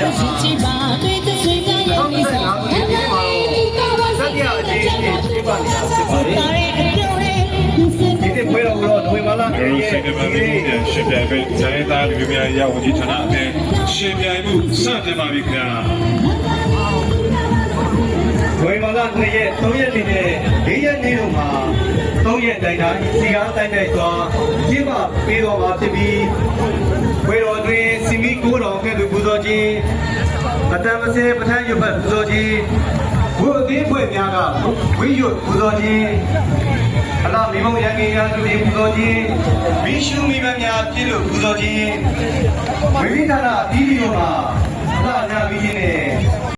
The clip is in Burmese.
A gente bate ပြပါနေတာဖြစ်ပါလေဒီနေ့ပွဲတော်တော့နိုဝင်ဘာလကျွန်တော်စိတ်ဓာတ်မျိုးနဲ့ရှင်ပြိုင်ပဲတိုင်းသားလူမျိုးများရဝန်ကြီးဌာနအပြင်ရှင်ပြိုင်မှုစတင်ပါပြီခင်ဗျာဝေမာလာ2ရက်3ရက်နေနဲ့4ရက်နေတို့မှာ3ရက်တိုင်တိုင်းစီကားတိုင်းတိုင်းသွားကျင်းပပေးတော်မှာဖြစ်ပြီးဝေတော်တွင်စီမီကိုတော်ကဲ့သို့ပူဇော်ခြင်းအတမစေပဋ္ဌာန်းရွတ်ပတ်ပူဇော်ခြင်းဘုအသေး ဖွဲ့များကဝိရွတ်ပူဇော်ခြင်းအလားမိမုံရငယ်များသူတွေပူဇော်ခြင်းမိရှုမိမများပြည့်လို့ပူဇော်ခြင်းဝိဝိသနာအသီးသီးတို့မှာအလားများပြီးခြင်းနဲ့